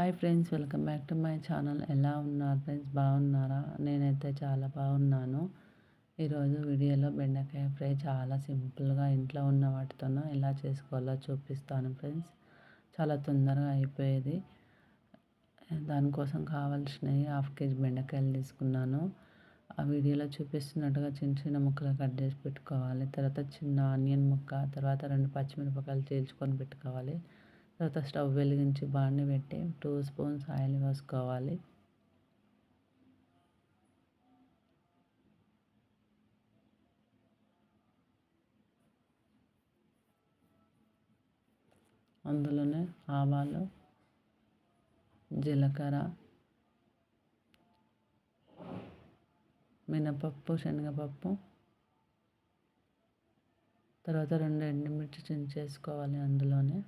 Hi friends welcome back to my channel. ఎలా ఉన్నారు friends? బాగున్నారా? నేనైతే చాలా బాగున్నాను. ఈరోజు వీడియోలో బెండకాయ ఫ్రై చాలా సింపుల్గా ఇంట్లో ఉన్న వాటితోనో ఎలా చేసుకోవాలో చూపిస్తాను ఫ్రెండ్స్. చాలా తొందరగా అయిపోయేది. దానికోసం కావాల్సినవి హాఫ్ కేజీ బెండకాయలు తీసుకున్నాను. ఆ వీడియోలో చూపిస్తున్నట్టుగా చిన్న చిన్న ముక్కలు కట్ చేసి పెట్టుకోవాలి. తర్వాత చిన్న ఆనియన్ ముక్క తర్వాత రెండు పచ్చిమిరపకాయలు చీల్చుకొని పెట్టుకోవాలి. తర్వాత స్టవ్ వెలిగించి బాండి పెట్టి టూ స్పూన్స్ ఆయిల్ వేసుకోవాలి అందులోనే ఆవాలు జీలకర్ర మినపప్పు శనగపప్పు. తర్వాత రెండు ఎండుమిర్చి చించేసుకోవాలి అందులోనే.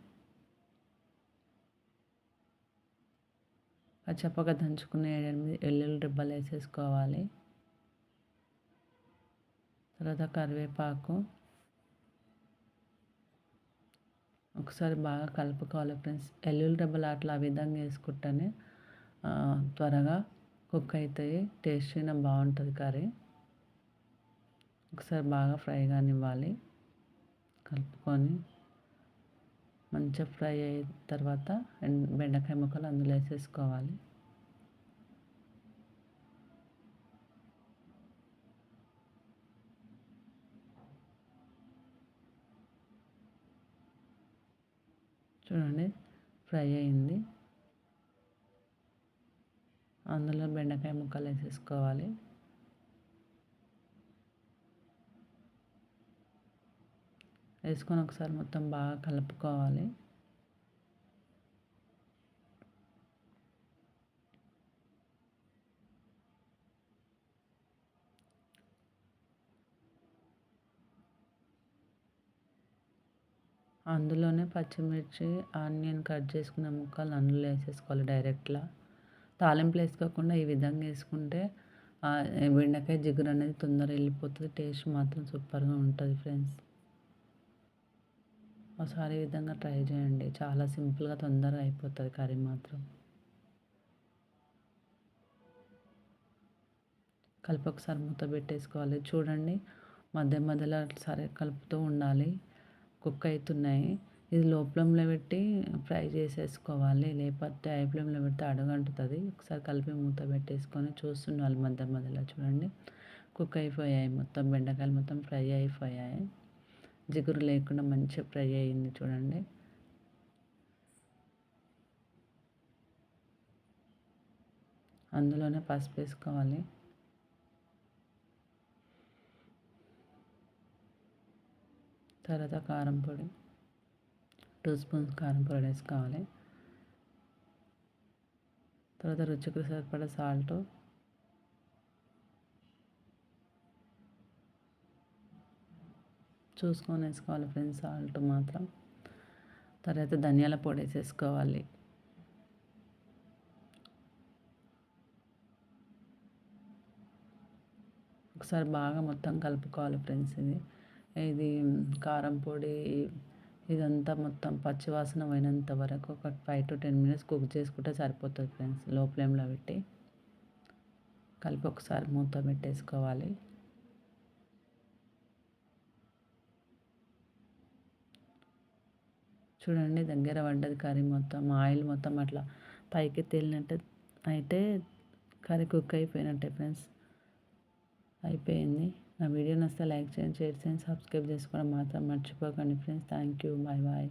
పచ్చప్పగా దంచుకున్న ఏడెనిమిది ఎల్లుల్లి రిబ్బలు వేసేసుకోవాలి. తర్వాత కరివేపాకు. ఒకసారి బాగా కలుపుకోవాలి ఫ్రెండ్స్. ఎల్లుల్లి రెబ్బలు అట్లా ఆ విధంగా వేసుకుంటేనే త్వరగా కుక్ అవుతాయి. టేస్టీగా బాగుంటుంది కర్రీ. ఒకసారి బాగా ఫ్రై కానివ్వాలి. కలుపుకొని మంచిగా ఫ్రై అయిన తర్వాత బెండకాయ ముక్కలు అందులో వేసేసుకోవాలి. చూడండి ఫ్రై అయింది. అందులో బెండకాయ ముక్కలు వేసేసుకోవాలి. వేసుకొని ఒకసారి మొత్తం బాగా కలుపుకోవాలి. అందులోనే పచ్చిమిర్చి ఆనియన్ కట్ చేసుకున్న ముక్కలు అందులో వేసేసుకోవాలి డైరెక్ట్గా. తాలింపులు వేసుకోకుండా ఈ విధంగా వేసుకుంటే బెండకాయ జిగురు అనేది తొందరగా వెళ్ళిపోతుంది. టేస్ట్ మాత్రం సూపర్గా ఉంటుంది ఫ్రెండ్స్. ఒకసారి ఈ విధంగా ట్రై చేయండి. చాలా సింపుల్గా తొందరగా అయిపోతుంది కర్రీ మాత్రం. కలిపి ఒకసారి మూత పెట్టేసుకోవాలి. చూడండి మధ్య మధ్యలో సరే కలుపుతూ ఉండాలి. కుక్ అవుతున్నాయి. ఇది లో ఫ్లేమ్లో పెట్టి ఫ్రై చేసేసుకోవాలి. లేకపోతే హై ఫ్లేమ్లో పెడితే అడుగంటుతుంది. ఒకసారి కలిపి మూత పెట్టేసుకొని చూస్తుండాలి మధ్య మధ్యలో. చూడండి కుక్ అయిపోయాయి. మొత్తం బెండకాయలు మొత్తం ఫ్రై అయిపోయాయి. జిగురు లేకుండా మంచిగా ఫ్రై అయ్యింది చూడండి. అందులోనే పసుపు వేసుకోవాలి. తర్వాత కారం పొడి టూ స్పూన్స్ కారం పొడి వేసుకోవాలి. తర్వాత రుచికి సరిపడ సాల్ట్ చూసుకొని వేసుకోవాలి ఫ్రెండ్స్ సాల్ట్ మాత్రం. తర్వాత ధనియాల పొడి వేసేసుకోవాలి. ఒకసారి బాగా మొత్తం కలుపుకోవాలి ఫ్రెండ్స్ ఇది. ఇది కారం పొడి ఇదంతా మొత్తం పచ్చివాసన పోయినంత వరకు ఒక five to ten minutes cook చేసుకుంటే సరిపోతుంది ఫ్రెండ్స్. లో ఫ్లేమ్లో పెట్టి కలిపి ఒకసారి మూత పెట్టేసుకోవాలి. చూడండి దగ్గర పడ్డది కర్రీ మొత్తం ఆయిల్ మొత్తం అట్లా పైకి తేలినట్టు అయితే కర్రీ కుక్ అయిపోయినట్టే ఫ్రెండ్స్. అయిపోయింది. నా వీడియో నచ్చితే లైక్ చేయండి షేర్ చేయండి సబ్స్క్రైబ్ చేసుకోవడం మాత్రం మర్చిపోకండి friends. Thank you. Bye bye.